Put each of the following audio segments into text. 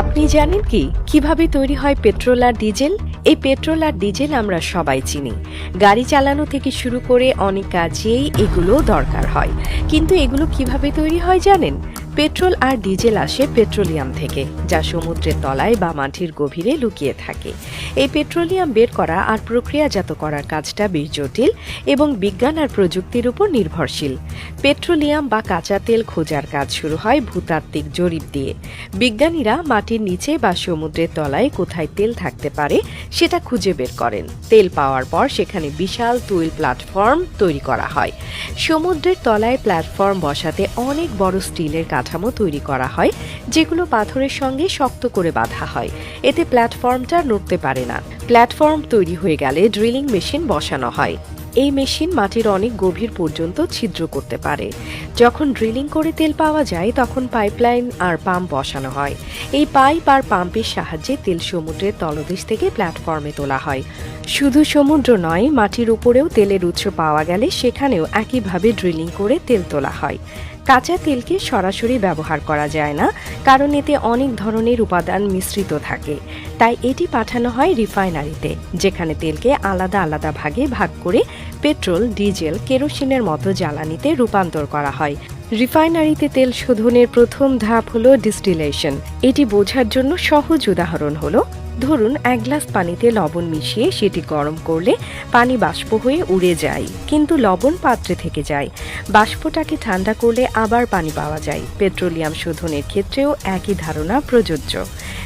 আপনি জানেন কি? কীভাবে তৈরি হয় পেট্রোল আর ডিজেল? এই পেট্রোল আর ডিজেল আমরা সবাই চিনি। গাড়ি চালানো থেকে শুরু করে অনেক কাজেই এগুলো দরকার হয়। কিন্তু এগুলো কীভাবে তৈরি হয় জানেন? পেট্রোল আর ডিজেল আসে পেট্রোলিয়াম থেকে, যা সমুদ্রের তলায় বা মাটির গভীরে লুকিয়ে থাকে। এই পেট্রোলিয়াম বের করা আর প্রক্রিয়াজাত করার কাজটা বেশ জটিল এবং বিজ্ঞান আর প্রযুক্তির উপর নির্ভরশীল। পেট্রোলিয়াম বা কাঁচা তেল খোঁজার কাজ শুরু হয় ভূতাত্ত্বিক জরিপ দিয়ে। বিজ্ঞানীরা মাটির নিচে বা সমুদ্রের তলায় কোথায় তেল থাকতে পারে সেটা খুঁজে বের করেন। তেল পাওয়ার পর সেখানে বিশাল তৈল প্ল্যাটফর্ম তৈরি করা হয়। সমুদ্রের তলায় প্ল্যাটফর্ম বসাতে অনেক বড় স্টিলের কাঠামো তৈরি করা হয়, যেগুলো পাথরের সঙ্গে শক্ত করে বাঁধা হয়। এতে প্ল্যাটফর্মটা নড়তে পারে না। প্ল্যাটফর্ম তৈরি হয়ে গেলে ড্রিলিং মেশিন বসানো হয়। এই মেশিন মাটির অনেক গভীর পর্যন্ত ছিদ্র করতে পারে। যখন ড্রিলিং করে তেল পাওয়া যায়, তখন পাইপলাইন আর পাম্প বসানো হয়। এই পাইপ আর পাম্পের সাহায্যে তেল সমুদ্রের তলদেশ থেকে প্ল্যাটফর্মে তোলা হয়। শুধু সমুদ্র নয়, মাটির উপরেও তেলের উৎস পাওয়া গেলে সেখানেও একইভাবে ড্রিলিং করে তেল তোলা হয়। কাঁচা তেলকে সরাসরি ব্যবহার করা যায় না, কারণ এতে অনেক ধরনের উপাদান মিশ্রিত থাকে। তাই এটি পাঠানো হয় রিফাইনারিতে, যেখানে তেলকে আলাদা আলাদা ভাগে ভাগ করে পেট্রোল, ডিজেল, কেরোসিনের মতো জ্বালানিতে রূপান্তর করা হয়। রিফাইনারিতে তেল শোধনের প্রথম ধাপ হলো ডিস্টিলেশন। এটি বোঝার জন্য সহজ উদাহরণ হলো, ধরুন এক গ্লাস পানিতে লবণ মিশিয়ে সেটি গরম করলে পানি বাষ্প হয়ে উড়ে যায়, কিন্তু লবণ পাত্রে থেকে যায়। বাষ্পটাকে ঠান্ডা করলে আবার পানি পাওয়া যায়। পেট্রোলিয়াম শোধনের ক্ষেত্রেও একই ধারণা প্রযোজ্য।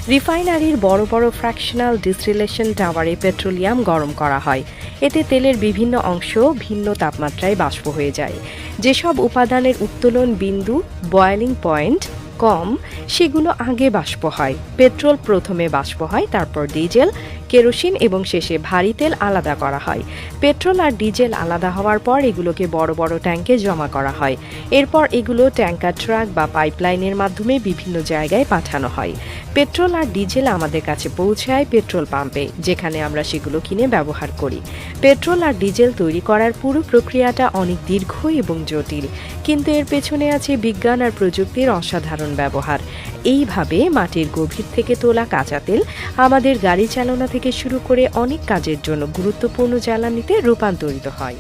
রিফাইনারির বড় বড় ফ্র্যাকশনাল ডিস্টিলেশন টাওয়ারে পেট্রোলিয়াম গরম করা হয়। এতে তেলের বিভিন্ন অংশ ভিন্ন তাপমাত্রায় বাষ্প হয়ে যায়। যেসব উপাদানের উত্তোলন বিন্দু বয়েলিং পয়েন্ট কম, সেগুলো আগে বাষ্প হয়। পেট্রোল প্রথমে বাষ্প হয়, তারপর ডিজেল কেরোসিন এবং শেষে ভারী তেল আলাদা করা হয়। পেট্রোল আর ডিজেল আলাদা হওয়ার পর এগুলোকে বড় বড় ট্যাঙ্কে জমা করা হয়। এরপর এগুলো ট্যাঙ্কার ট্রাক বা পাইপলাইনের মাধ্যমে বিভিন্ন জায়গায় পাঠানো হয়। পেট্রোল আর ডিজেল আমাদের কাছে পৌঁছায় পেট্রোল পাম্পে, যেখানে আমরা সেগুলো কিনে ব্যবহার করি। পেট্রোল আর ডিজেল তৈরি করার পুরো প্রক্রিয়াটা অনেক দীর্ঘ এবং জটিল, কিন্তু এর পেছনে আছে বিজ্ঞান আর প্রযুক্তির অসাধারণ ব্যবহার। এইভাবে মাটির গভীর থেকে তোলা কাঁচা তেল আমাদের গাড়ি চালনা থেকে শুরু করে অনেক কাজের জন্য গুরুত্বপূর্ণ জ্বালানিতে রূপান্তরিত হয়।